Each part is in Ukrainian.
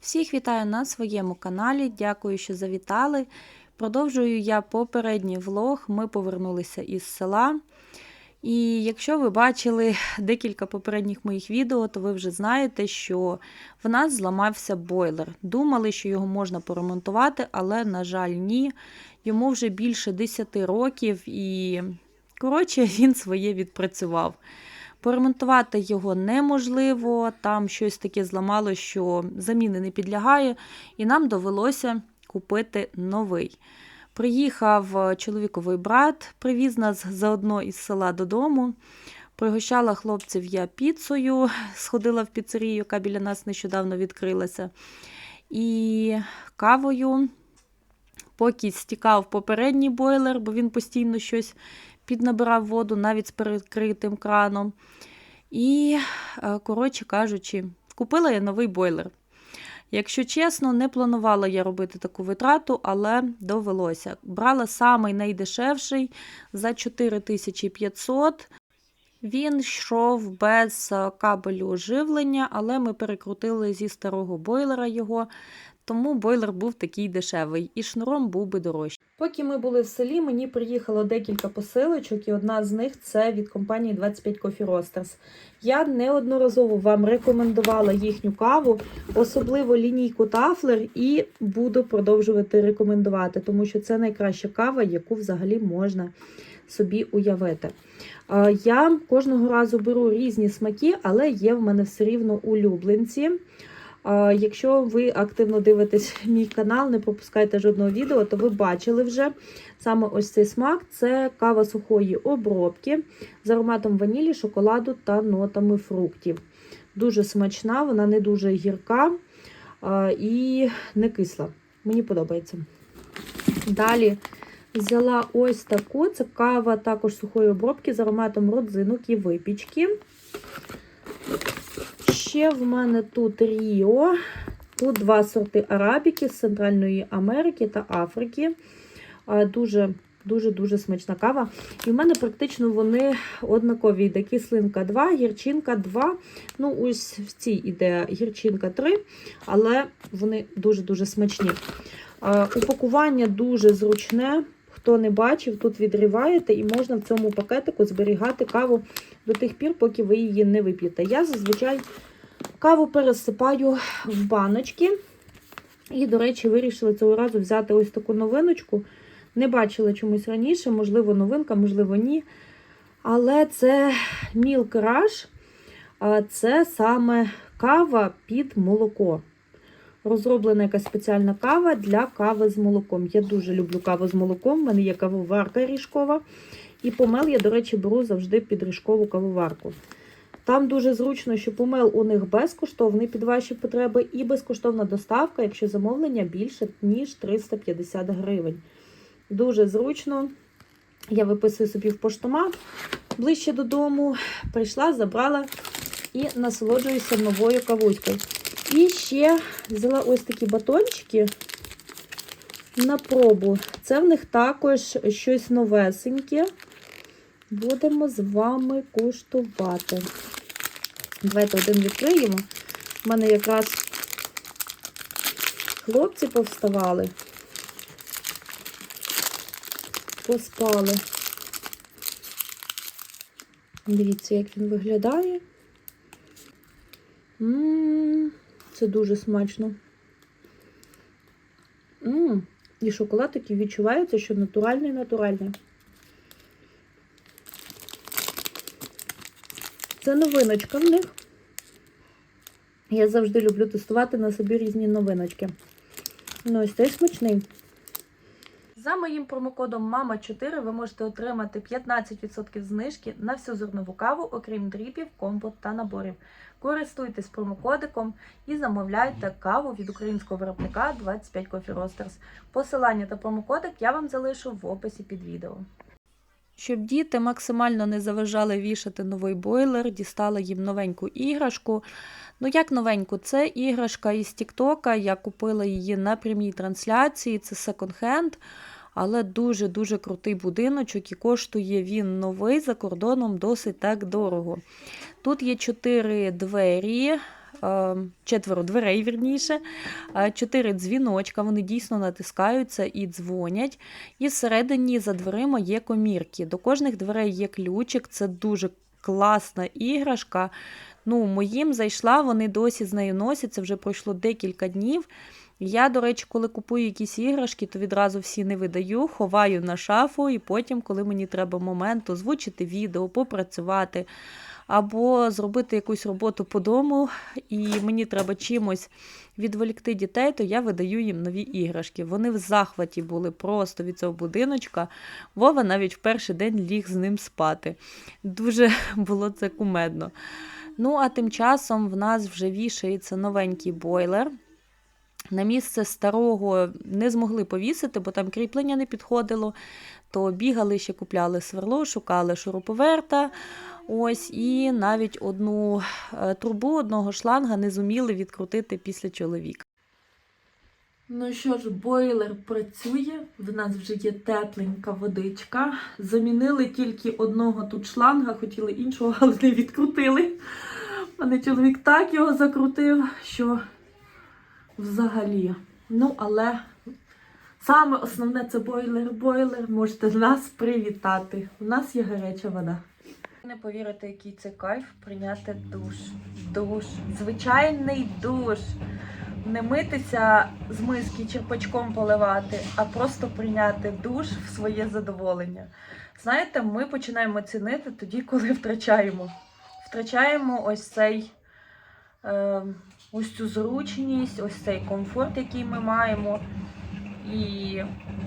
Всіх вітаю на своєму каналі. Дякую, що завітали. Продовжую я попередній влог. Ми повернулися із села. І якщо ви бачили декілька попередніх моїх відео, то ви вже знаєте, що в нас зламався бойлер. Думали, що його можна поремонтувати, але, на жаль, ні. Йому вже більше 10 років і, коротше, він своє відпрацював. Поремонтувати його неможливо, там щось таке зламало, що заміни не підлягає, і нам довелося купити новий. Приїхав чоловіковий брат, привіз нас заодно із села додому. Пригощала хлопців я піцею, сходила в піцерію, яка біля нас нещодавно відкрилася. І кавою, поки стікав попередній бойлер, бо він постійно щось піднабирав воду навіть з перекритим краном. І, коротше кажучи, купила я новий бойлер. Якщо чесно, не планувала я робити таку витрату, але довелося. Брала самий найдешевший за 4500. Він йшов без кабелю живлення, але ми перекрутили зі старого бойлера його, тому бойлер був такий дешевий і шнуром був би дорожчий. Поки ми були в селі, мені приїхало декілька посилочок, і одна з них це від компанії 25 Coffee Roasters. Я неодноразово вам рекомендувала їхню каву, особливо лінійку Тафлер, і буду продовжувати рекомендувати, тому що це найкраща кава, яку взагалі можна собі уявити. Я кожного разу беру різні смаки, але є в мене все рівно улюбленці. Якщо ви активно дивитесь мій канал, не пропускайте жодного відео, то ви бачили вже саме ось цей смак це кава сухої обробки з ароматом ванілі, шоколаду та нотами фруктів. Дуже смачна, вона не дуже гірка і не кисла. Мені подобається. Далі взяла ось таку: це кава також сухої обробки з ароматом родзинок і випічки. Ще в мене тут Ріо. Тут два сорти арабіки з Центральної Америки та Африки. Дуже Дуже-дуже смачна кава. І в мене практично вони однакові. Йде кислинка 2, гірчинка 2. Ну, ось в цій іде гірчинка 3, але вони дуже-дуже смачні. Упакування дуже зручне. Хто не бачив, тут відриваєте і можна в цьому пакетику зберігати каву до тих пір, поки ви її не вип'єте. Я зазвичай каву пересипаю в баночки. І, до речі, вирішила цього разу взяти ось таку новиночку. Не бачила чомусь раніше, можливо, новинка, можливо, ні. Але це Milk Rush, це саме кава під молоко. Розроблена якась спеціальна кава для кави з молоком. Я дуже люблю каву з молоком, в мене є кавоварка ріжкова. І помел я, до речі, беру завжди під ріжкову кавоварку. Там дуже зручно, що помел у них безкоштовний під ваші потреби, і безкоштовна доставка, якщо замовлення більше, ніж 350 гривень. Дуже зручно. Я виписую собі в поштомат ближче додому. Прийшла, забрала і насолоджуюся новою кавуською. І ще взяла ось такі батончики на пробу. Це в них також щось новесеньке. Будемо з вами куштувати. Давайте один відкриємо. У мене якраз хлопці повставали, поспали. Дивіться, як він виглядає. Ммм, це дуже смачно. Ммм, і шоколад такий відчувається, що натуральний Це новиночка в них. Я завжди люблю тестувати на собі різні новиночки. Ну, ось цей смачний. За моїм промокодом MAMA4 ви можете отримати 15% знижки на всю зернову каву, окрім дріпів, компот та наборів. Користуйтесь промокодиком і замовляйте каву від українського виробника 25 Coffee Roasters. Посилання та промокодик я вам залишу в описі під відео. Щоб діти максимально не заважали вішати новий бойлер, дістала їм новеньку іграшку. Ну, як новеньку, це іграшка із Тіктока. Я купила її на прямій трансляції, це секонд-хенд. Але дуже-дуже крутий будиночок і коштує він новий за кордоном досить так дорого. Тут є чотири двері, четверо дверей, вірніше, е, чотири дзвіночка. Вони дійсно натискаються і дзвонять. І всередині за дверима є комірки. До кожних дверей є ключик. Це дуже класна іграшка. Ну, моїм зайшла, вони досі з нею носяться, вже пройшло декілька днів. Я, до речі, коли купую якісь іграшки, то відразу всі не видаю, ховаю на шафу, і потім, коли мені треба момент, озвучити відео, попрацювати, або зробити якусь роботу по дому, і мені треба чимось відволікти дітей, то я видаю їм нові іграшки. Вони в захваті були просто від цього будиночка. Вова навіть в перший день ліг з ним спати. Дуже було це кумедно. Ну, а тим часом в нас вже вішається новенький бойлер. На місце старого не змогли повісити, бо там кріплення не підходило. То бігали ще купляли сверло, шукали шуруповерта. Ось, і навіть одну е, трубу одного шланга не зуміли відкрутити після чоловіка. Ну що ж, бойлер працює. В нас вже є тепленька водичка. Замінили тільки одного тут шланга, хотіли іншого, але не відкрутили. Мене чоловік так його закрутив, що взагалі. Ну, але саме основне це бойлер. Бойлер. Можете нас привітати. У нас є гаряча вода. Не повірите, який це кайф прийняти душ. Душ. Звичайний душ. Не митися з миски черпачком поливати, а просто прийняти душ в своє задоволення. Знаєте, ми починаємо цінити тоді, коли втрачаємо. Втрачаємо ось цей. Е, ось цю зручність, ось цей комфорт, який ми маємо. І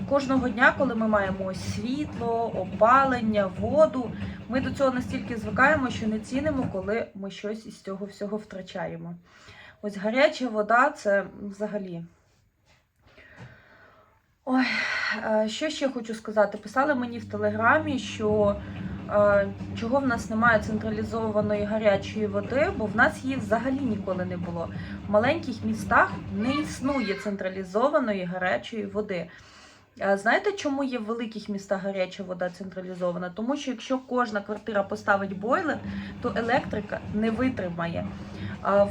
кожного дня, коли ми маємо ось світло, опалення, воду, ми до цього настільки звикаємо, що не цінимо, коли ми щось із цього всього втрачаємо. Ось гаряча вода це взагалі. Ой, е, що ще хочу сказати? Писали мені в телеграмі, що е, чого в нас немає централізованої гарячої води, бо в нас її взагалі ніколи не було. В маленьких містах не існує централізованої гарячої води. Знаєте, чому є в великих містах гаряча вода централізована? Тому що якщо кожна квартира поставить бойлер, то електрика не витримає.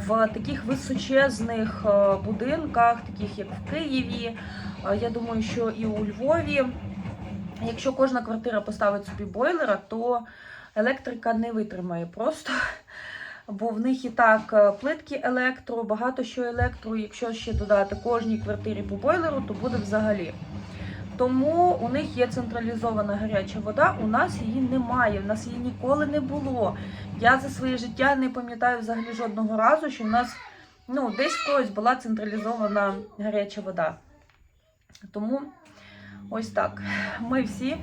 В таких височезних е, будинках, таких як в Києві, е, я думаю, що і у Львові, якщо кожна квартира поставить собі бойлера, то електрика не витримає просто. Бо в них і так е, плитки електро, багато що електро. Якщо ще додати кожній квартирі по бойлеру, то буде взагалі. Тому у них є централізована гаряча вода, у нас її немає, в нас її ніколи не було. Я за своє життя не пам'ятаю взагалі жодного разу, що в нас ну, десь в когось була централізована гаряча вода. Тому ось так. Ми всі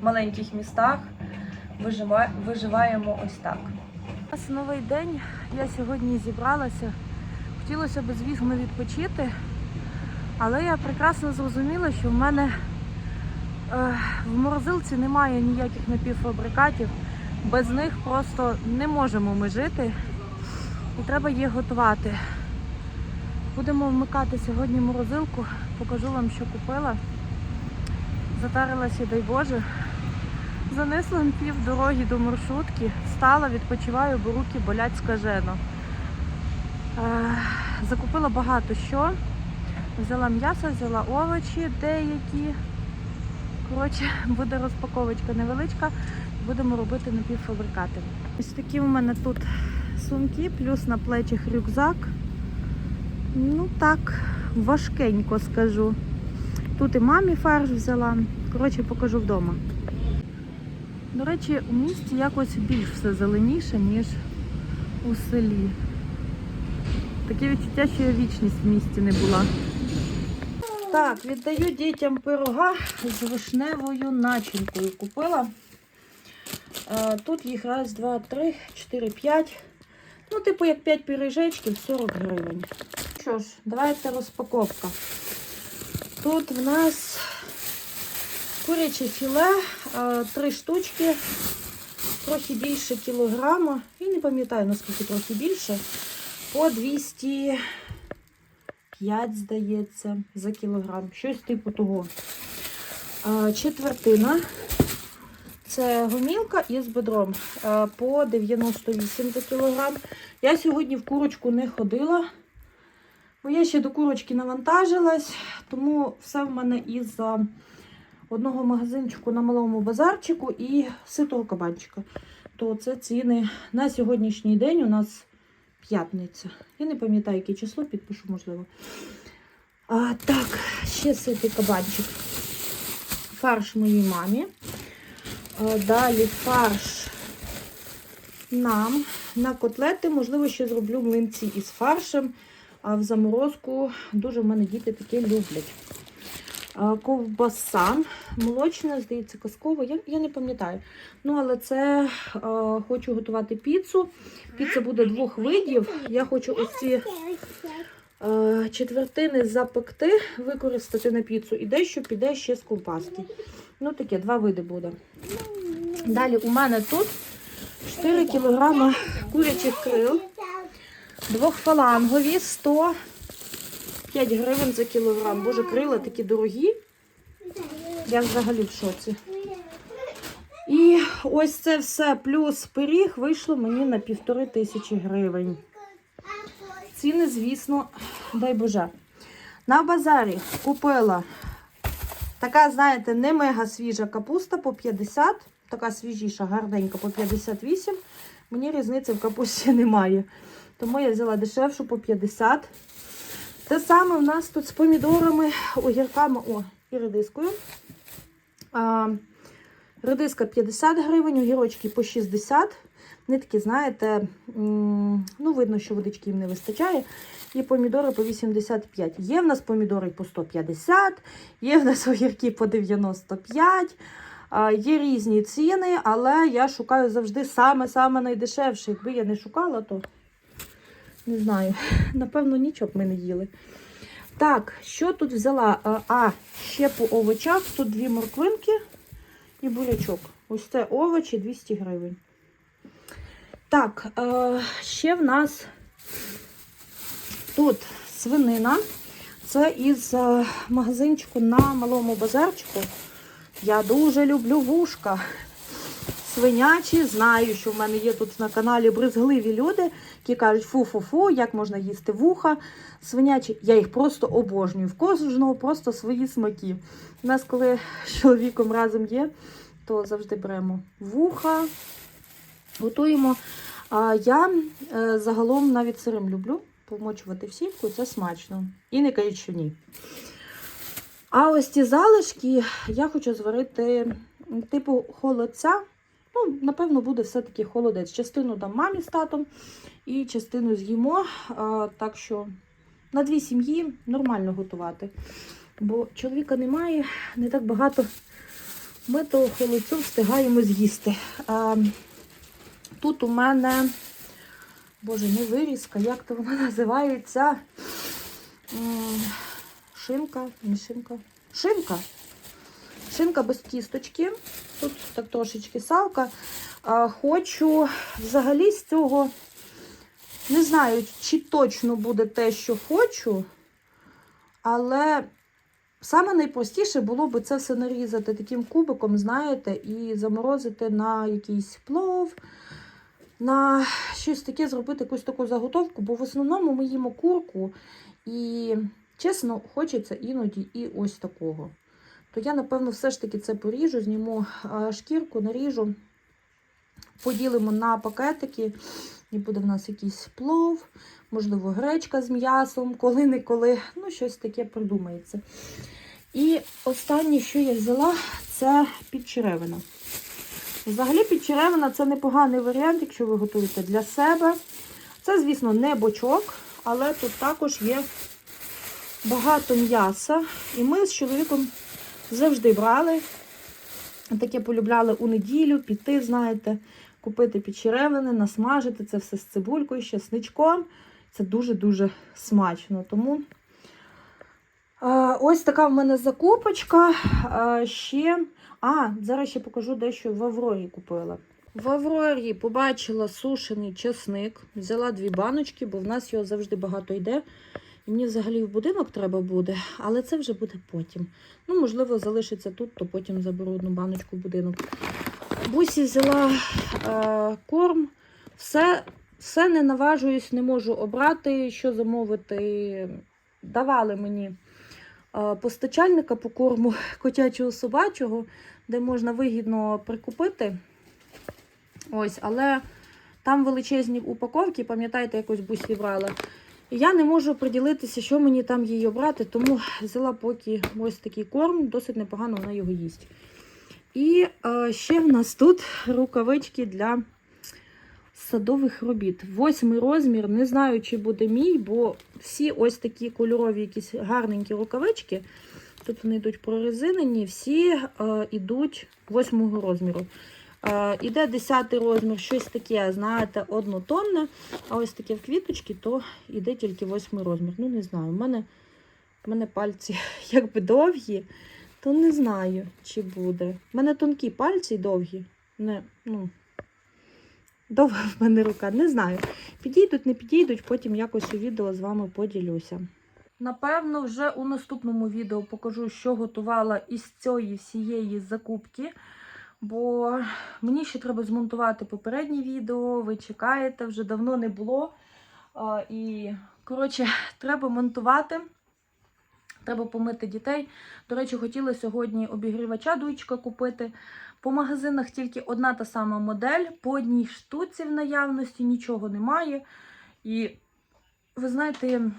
в маленьких містах виживаємо ось так. У нас новий день. Я сьогодні зібралася. Хотілося б, звісно, відпочити. Але я прекрасно зрозуміла, що в мене е, в морозилці немає ніяких напівфабрикатів. Без них просто не можемо ми жити. І треба їх готувати. Будемо вмикати сьогодні морозилку, покажу вам, що купила. Затарилася, дай Боже. Занесла пів дороги до маршрутки, стала, відпочиваю, бо руки болять скажено. Е, закупила багато що. Взяла м'ясо, взяла овочі деякі. Коротше, буде розпаковочка невеличка. Будемо робити напівфабрикати. Ось такі у мене тут сумки, плюс на плечах рюкзак. Ну так, важкенько скажу. Тут і мамі фарш взяла. Коротше, покажу вдома. До речі, у місті якось більш все зеленіше, ніж у селі. Таке відчуття, що я вічність в місті не була. Так, віддаю дітям пирога з вишневою начинкою. Купила. Е, Тут їх раз, два, три, чотири, п'ять. Ну, типу, як 5 пиріжечків, 40 гривень. Що ж, давайте розпаковка. Тут в нас куряче філе, е, три штучки, трохи більше кілограма. І не пам'ятаю, наскільки трохи більше. По 200. 5, здається, за кілограм. Щось типу того. Четвертина. Це гомілка із бедром. По 98 за кілограм. Я сьогодні в курочку не ходила, бо я ще до курочки навантажилась, тому все в мене із одного магазинчику на малому базарчику і ситого кабанчика. То це ціни на сьогоднішній день у нас п'ятниця. Я не пам'ятаю, яке число, підпишу, можливо. А, так, ще ситий кабанчик. Фарш моїй мамі. А, далі фарш нам на котлети. Можливо, ще зроблю млинці із фаршем. А в заморозку дуже в мене діти таке люблять. Ковбаса молочна, здається, казкова. Я, я не пам'ятаю. Ну, але це а, хочу готувати піцу. Піца буде двох видів. Я хочу ось ці а, четвертини запекти, використати на піцу. І дещо піде ще з ковбаски. Ну, таке, два види буде. Далі у мене тут 4 кг курячих крил, двохфалангові, 105 гривень за кілограм. Боже, крила такі дорогі. Я взагалі в шоці. І ось це все плюс пиріг вийшло мені на півтори тисячі гривень. Ціни, звісно, дай Боже. На базарі купила така, знаєте, не мега свіжа капуста по 50, така свіжіша, гарненька по 58. Мені різниці в капусті немає. Тому я взяла дешевшу по 50. Те саме у нас тут з помідорами, огірками, о, і редискою. А, редиска 50 гривень, огірочки по 60. Вони такі, знаєте, ну, видно, що водички їм не вистачає. І помідори по 85. Є в нас помідори по 150, є в нас огірки по 95. А, Є різні ціни, але я шукаю завжди саме-саме найдешевше. Якби я не шукала, то не знаю. Напевно, нічого б ми не їли. Так, що тут взяла? А, ще по овочах. Тут дві морквинки і бурячок. Ось це овочі 200 гривень. Так, е, ще в нас тут свинина. Це із е, магазинчику на малому базарчику. Я дуже люблю вушка. Свинячі, знаю, що в мене є тут на каналі брезгливі люди, які кажуть, фу-фу-фу, як можна їсти вуха. Свинячі, я їх просто обожнюю. В кожного просто свої смаки. У нас, коли з чоловіком разом є, то завжди беремо вуха, готуємо. А я е, загалом навіть сирим люблю помочувати в сільку, це смачно. І не кажуть, що ні. А ось ці залишки я хочу зварити типу холодця. Ну, напевно, буде все-таки холодець. Частину дам мамі з татом і частину з'їмо. Так що на дві сім'ї нормально готувати. Бо чоловіка немає, не так багато. Ми того холодцю встигаємо з'їсти. Тут у мене, боже, не вирізка, як то вона називається? Шинка, не шинка. Шинка. Шинка без кісточки. Тут так трошечки салка. А, хочу взагалі з цього, не знаю, чи точно буде те, що хочу, але саме найпростіше було би це все нарізати таким кубиком, знаєте, і заморозити на якийсь плов, на щось таке зробити якусь таку заготовку, бо в основному ми їмо курку і, чесно, хочеться іноді і ось такого то я, напевно, все ж таки це поріжу, зніму шкірку, наріжу, поділимо на пакетики, і буде в нас якийсь плов, можливо, гречка з м'ясом, коли-неколи, ну, щось таке придумається. І останнє, що я взяла, це підчеревина. Взагалі, підчеревина це непоганий варіант, якщо ви готуєте для себе. Це, звісно, не бочок, але тут також є багато м'яса. І ми з чоловіком завжди брали. Таке полюбляли у неділю піти, знаєте, купити підчеревини, насмажити це все з цибулькою, з чесничком. Це дуже-дуже смачно. Тому а, ось така в мене закупочка. А, ще, а, зараз ще покажу дещо в Аврорі купила. В Аврорі побачила сушений чесник, взяла дві баночки, бо в нас його завжди багато йде. Мені взагалі в будинок треба буде, але це вже буде потім. Ну, можливо, залишиться тут, то потім заберу одну баночку в будинок. Бусі взяла е, корм. Все все не наважуюсь, не можу обрати, що замовити. Давали мені е, постачальника по корму котячого собачого, де можна вигідно прикупити. Ось, але там величезні упаковки, пам'ятаєте, якось бусі брала. Я не можу приділитися, що мені там її обрати, тому взяла поки ось такий корм, досить непогано вона його їсть. І е, ще в нас тут рукавички для садових робіт. Восьмий розмір, не знаю, чи буде мій, бо всі ось такі кольорові, якісь гарненькі рукавички. Тут вони йдуть прорезинені, всі е, йдуть восьмого розміру. Е, іде 10 розмір, щось таке, знаєте, однотонне. А ось таке в квіточки, то йде тільки восьмий розмір. Ну, не знаю. У мене, в мене пальці якби довгі, то не знаю, чи буде. У мене тонкі пальці довгі. Не, ну, довга в мене рука, не знаю. Підійдуть, не підійдуть, потім якось у відео з вами поділюся. Напевно, вже у наступному відео покажу, що готувала із цієї всієї закупки. Бо мені ще треба змонтувати попереднє відео, ви чекаєте, вже давно не було. І, коротше, треба монтувати. Треба помити дітей. До речі, хотіла сьогодні обігрівача дуйчика купити. По магазинах тільки одна та сама модель, по одній штуці в наявності нічого немає. І ви знаєте,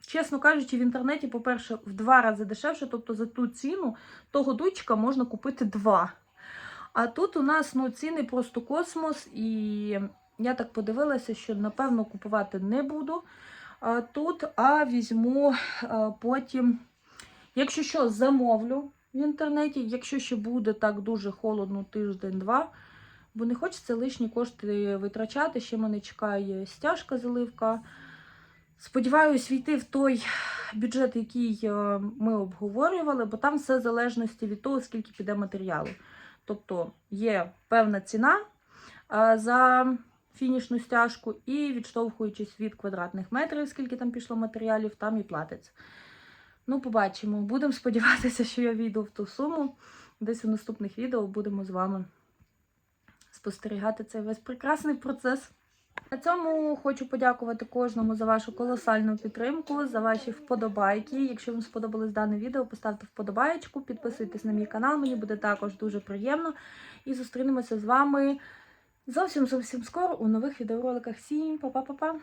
чесно кажучи, в інтернеті, по-перше, в два рази дешевше, тобто за ту ціну того дуйчика можна купити два. А тут у нас ну, ціни просто космос, і я так подивилася, що напевно купувати не буду тут, а візьму потім, якщо що, замовлю в інтернеті, якщо ще буде так дуже холодно тиждень-два, бо не хочеться лишні кошти витрачати. Ще мене чекає стяжка, заливка. Сподіваюсь, війти в той бюджет, який е, ми обговорювали, бо там все в залежності від того, скільки піде матеріалу. Тобто є певна ціна за фінішну стяжку, і відштовхуючись від квадратних метрів, скільки там пішло матеріалів, там і платиться. Ну, побачимо. Будемо сподіватися, що я війду в ту суму. Десь у наступних відео будемо з вами спостерігати цей весь прекрасний процес. На цьому хочу подякувати кожному за вашу колосальну підтримку, за ваші вподобайки. Якщо вам сподобалось дане відео, поставте вподобаєчку, підписуйтесь на мій канал, мені буде також дуже приємно. І зустрінемося з вами зовсім зовсім скоро у нових відеороликах. Всім па-па-па-па!